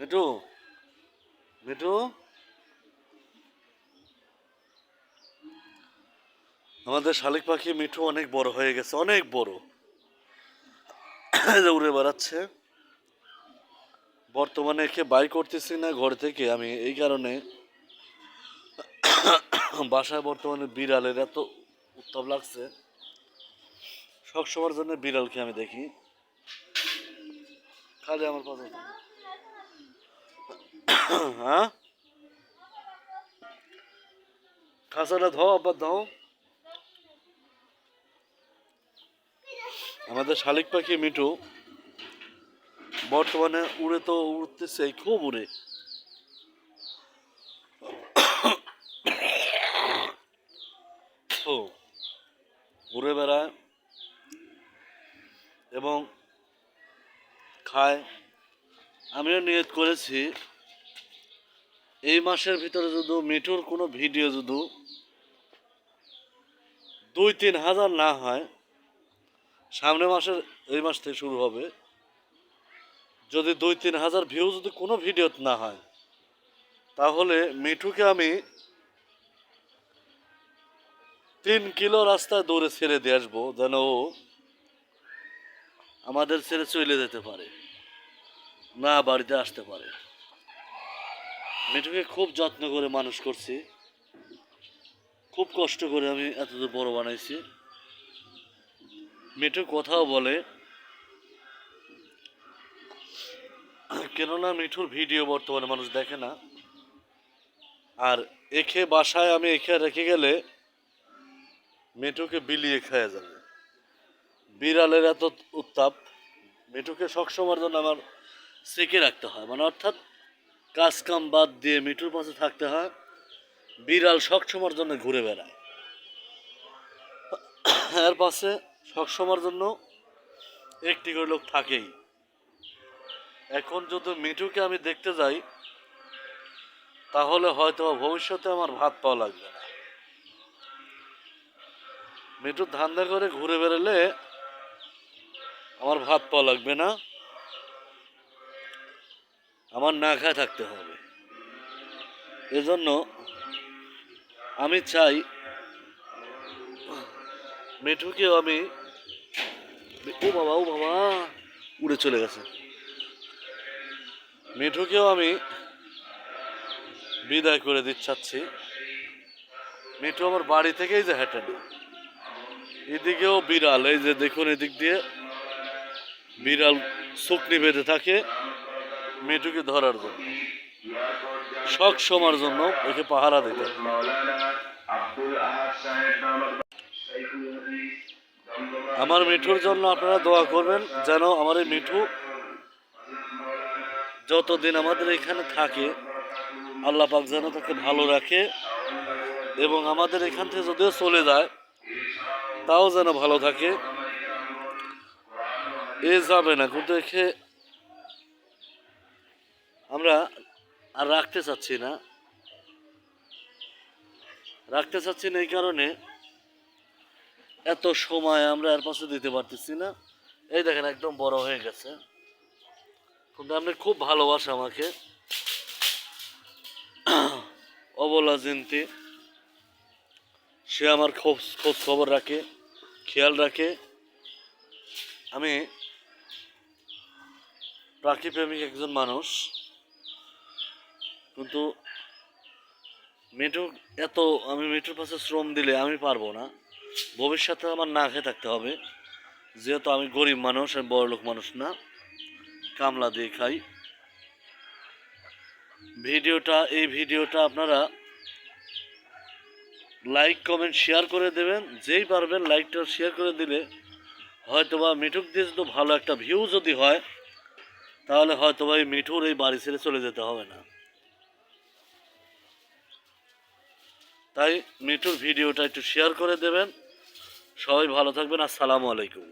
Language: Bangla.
মিঠু মিঠু। আমাদের শালিক পাখি মিঠু অনেক বড় হয়ে গেছে, অনেক বড়। উড়ে বেড়াচ্ছে। বর্তমানে একে বাই করতেছি না ঘর থেকে, আমি এই কারণে বাসায় বর্তমানে বিড়ালের এত উত্তাপ লাগছে। সব সময়ের জন্য বিড়ালকে আমি দেখি। খালি আমার কথা হ্যাঁ খাসাটা ধাও আবার ধাও আমাদের শালিক পাখি মিঠু বর্তমানে উড়ে তো উড়তেছে, খুব উড়ে। ঘুরে বেড়ায় এবং খায়। আমিও নিয়ত করেছি এই মাসের ভিতরে যদি মিঠুর কোনো ভিডিও যদি দুই তিন হাজার না হয় সামনে মাসের এই মাস থেকে শুরু হবে, যদি দুই তিন হাজার ভিউ যদি কোনো ভিডিও না হয়, তাহলে মিঠুকে আমি তিন কিলো রাস্তায় দৌড়ে ছেড়ে দিয়ে আসব, যেন ও আমাদের ছেড়ে চলে যেতে পারে, না বাড়িতে আসতে পারে। মিঠুকে খুব যত্ন করে মানুষ করছি। খুব কষ্ট করে আমি এতদূর বড় বানাইছি। মিঠু কথাও বলে। কেননা মিঠুর ভিডিও বর্তমানে মানুষ দেখে না। আর এখে বাসায় আমি এখে রেখে গেলে মিঠুকে বিলিয়ে খাওয়া যাবে। বিড়ালের এত উত্তাপ মিঠুকে সবসময়ের জন্য আমার সেকে রাখতে হয়। মানে অর্থাৎ কাজ কাম বাদ দিয়ে মিঠুর পাশে থাকতে হয়, বিড়াল সবসময়ের জন্য ঘুরে বেড়ায়। এর পাশে সবসময়ের জন্য একটি করে লোক থাকেই। এখন যদি মিঠুকে আমি দেখতে যাই, তাহলে হয়তো ভবিষ্যতে আমার ভাত পাওয়া লাগবে না। মিঠু ধান্দা করে ঘুরে বেড়ালে আমার ভাত পাওয়া লাগবে না। আমার না খায় থাকতে হবে। এজন্য আমি চাই, মিঠুকেও আমি, ও বাবা ও বাবা, উড়ে চলে গেছে। মিঠুকেও আমি বিদায় করে দিচ্ছাচ্ছি মিঠু আমার বাড়ি থেকেই যে হেঁটে না। এদিকেও বিড়াল, এই যে দেখুন এদিক দিয়ে, বিড়াল শুকনি বেঁধে থাকে। মিঠুকে ধরার জন্য। শখ সময়ের জন্য একে পাহারা দিতে। আমার মিঠুর জন্য আপনারা দোয়া করবেন যেন আমার এই মিঠু যতদিন আমাদের এখানে থাকে, আল্লাহ পাক যেন তাকে ভালো রাখে এবং আমাদের এখান থেকে যদিও চলে যায়, তাও যেন ভালো থাকে। এ যাবে না, কিন্তু একে আমরা আর রাখতে চাচ্ছি না। রাখতে চাচ্ছি না এই কারণে এত সময় আমরা এর পাশে দিতে পারতেছি না। এই দেখেন, একদম বড় হয়ে গেছে। কিন্তু আপনি খুব ভালোবাসে আমাকে। অবলা জিনতি, সে আমার খোঁজ খোঁজ খবর রাখে, খেয়াল রাখে। আমি প্রাকৃপ্রেমিক একজন মানুষ। কিন্তু মেটু এত, আমি মেটুর পাশে শ্রম দিলে আমি পারব না। ভবিষ্যতে আমার না খেয়ে থাকতে হবে। যেহেতু আমি গরিব মানুষ, আমি বড় লোক মানুষ না। কামলা দিয়ে খাই। ভিডিওটা, এই ভিডিওটা আপনারা লাইক, কমেন্ট, শেয়ার করে দেবেন। যেই পারবেন লাইকটা শেয়ার করে দিলে হয়তোবা মিঠুক দিয়ে যদি ভালো একটা ভিউ যদি হয়, তাহলে হয়তোবা এই মিঠুর এই বাড়ি ছেড়ে চলে যেতে হবে না। তাই মিঠুর ভিডিওটা একটু শেয়ার করে দেবেন। সবাই ভালো থাকবেন। আসসালামু আলাইকুম।